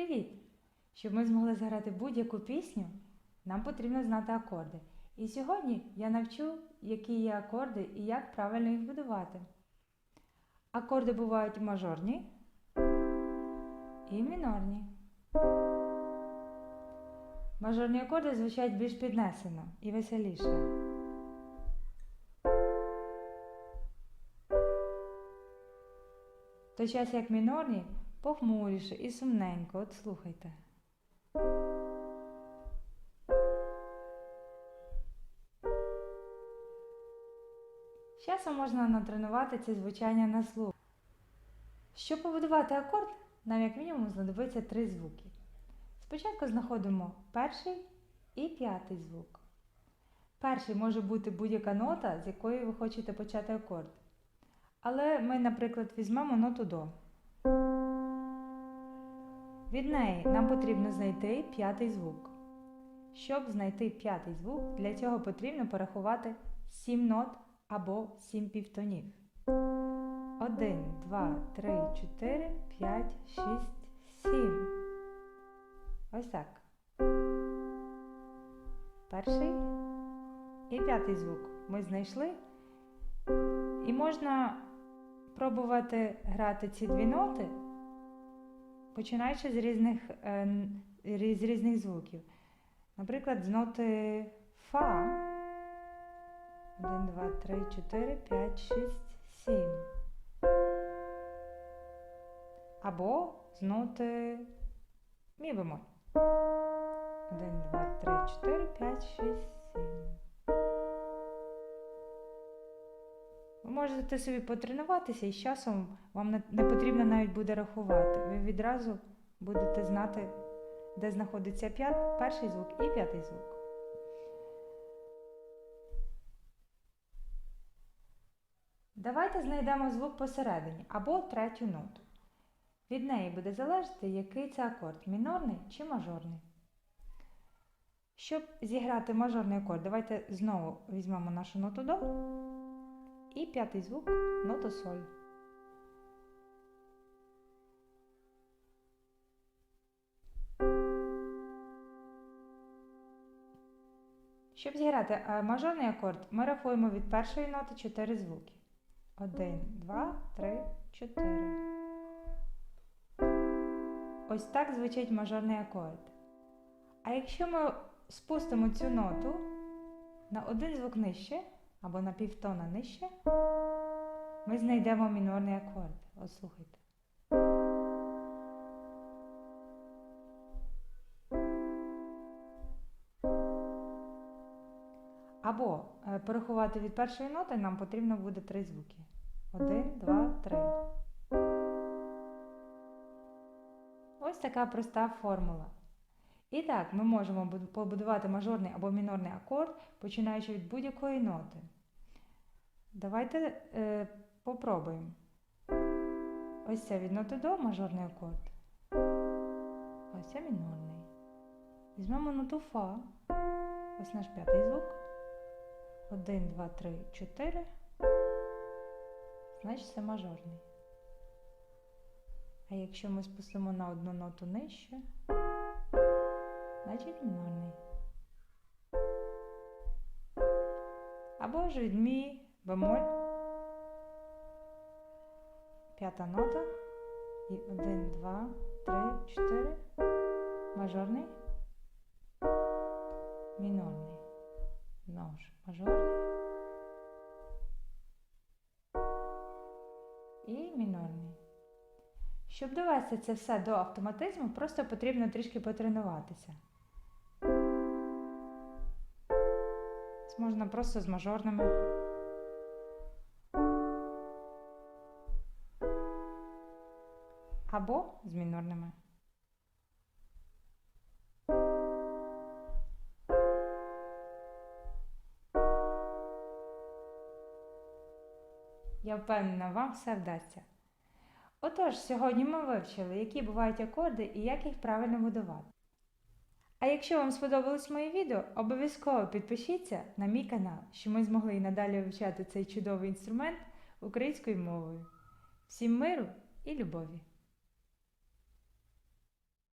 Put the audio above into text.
Привіт! Щоб ми змогли зграти будь-яку пісню, нам потрібно знати акорди. І сьогодні я навчу, які є акорди і як правильно їх будувати. Акорди бувають мажорні і мінорні. Мажорні акорди звучать більш піднесено і веселіше. В той час як мінорні похмуріше і сумненько. От слухайте. Часом можна натренувати це звучання на слух. Щоб побудувати акорд, нам як мінімум знадобиться три звуки. Спочатку знаходимо перший і п'ятий звук. Перший може бути будь-яка нота, з якої ви хочете почати акорд. Але ми, наприклад, візьмемо ноту до. Від неї нам потрібно знайти п'ятий звук. Щоб знайти п'ятий звук, для цього потрібно порахувати 7 нот або 7 півтонів. 1, 2, 3, 4, 5, 6, 7. Ось так. Перший і п'ятий звук ми знайшли. І можна пробувати грати ці дві ноти, починаючи з різних, е, з різних звуків. Наприклад, з ноти Фа. 1, 2, 3, 4, 5, 6, 7. Або з ноти Мі бемоль. 1, 2, 3, 4, 5, 6, 7. Ви можете собі потренуватися і з часом вам не, потрібно навіть буде рахувати. Ви відразу будете знати, де знаходиться перший звук і п'ятий звук. Давайте знайдемо звук посередині або третю ноту. Від неї буде залежати, який це акорд мінорний чи мажорний. Щоб зіграти мажорний акорд, давайте знову візьмемо нашу ноту до. І п'ятий звук нота соль. Щоб зіграти е, мажорний акорд, ми рахуємо від першої ноти 4 звуки. 1, 2, 3, 4. Ось так звучить мажорний акорд. А якщо ми спустимо цю ноту на один звук нижче, або на півтона нижче, ми знайдемо мінорний акорд. От слухайте. Або е, порахувати від першої ноти нам потрібно буде три звуки. Один, два, три. Ось така проста формула. І так, ми можемо побудувати мажорний або мінорний акорд, починаючи від будь-якої ноти. Давайте е, попробуємо. Ось це від ноти до мажорний акорд. Ось це мінорний. Візьмемо ноту Фа. Ось наш п'ятий звук. Один, два, три, чотири. Значить це мажорний. А якщо ми спустимо на одну ноту нижче, значить мінорний. Або ж від мі бемоль. П'ята нота. І один, два, три, чотири. Мажорний. Мінорний. Знову ж мажорний. І мінорний. Щоб довести це все до автоматизму, просто потрібно трішки потренуватися. Можна просто з мажорними. Або з мінорними. Я впевнена, вам все вдасться. Отож, сьогодні ми вивчили, які бувають акорди і як їх правильно будувати. А якщо вам сподобалось моє відео, обов'язково підпишіться на мій канал, щоб ми змогли і надалі вивчати цей чудовий інструмент українською мовою. Всім миру і любові!